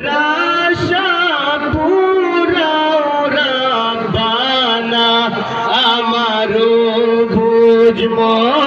রাশা পুরাও রাখবানা আমারও বুঝমা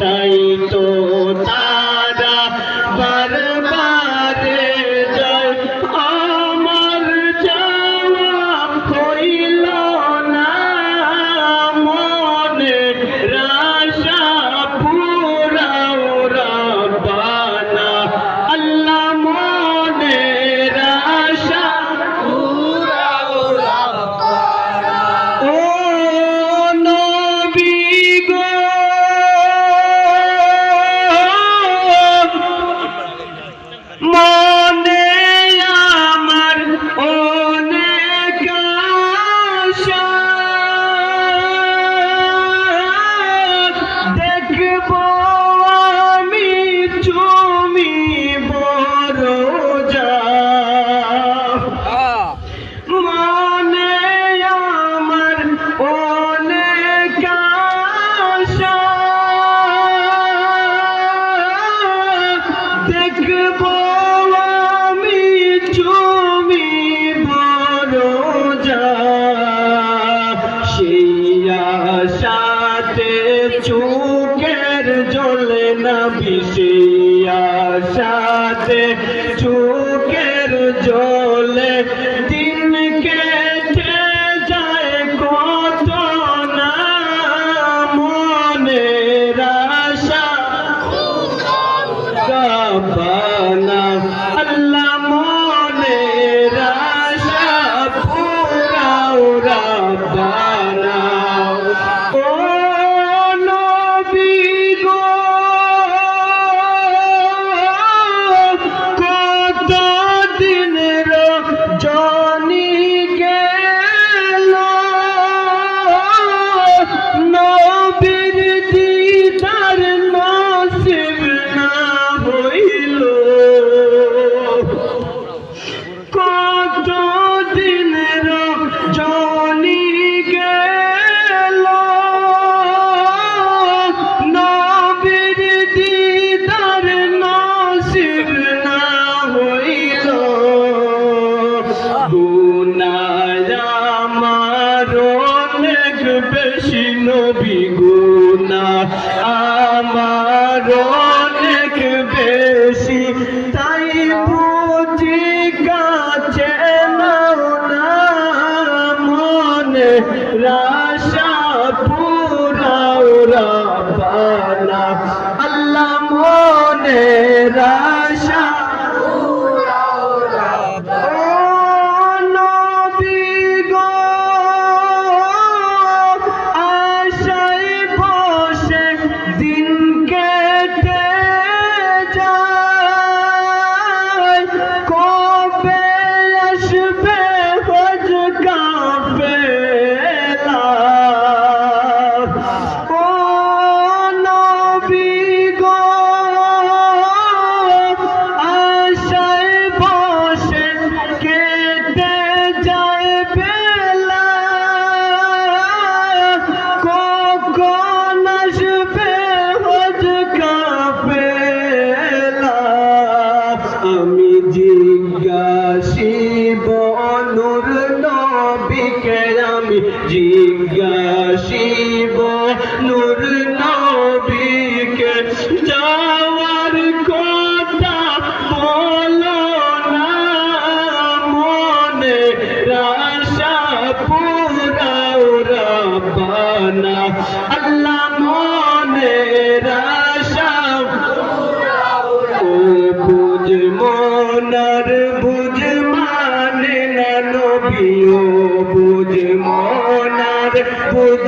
তাই জলে না বিষিয়া সাথে চোখের জলে Lord. জিজ্ঞাসিব নূর নবীকে আমি জিজ্ঞাসিব নূর নবীকে যাওয়ার কথা বলো না, মনে রাশা পুরাও রব্বানা। আল্লাহ মনে রাশা প্রিয় বুঝ মনার বুঝ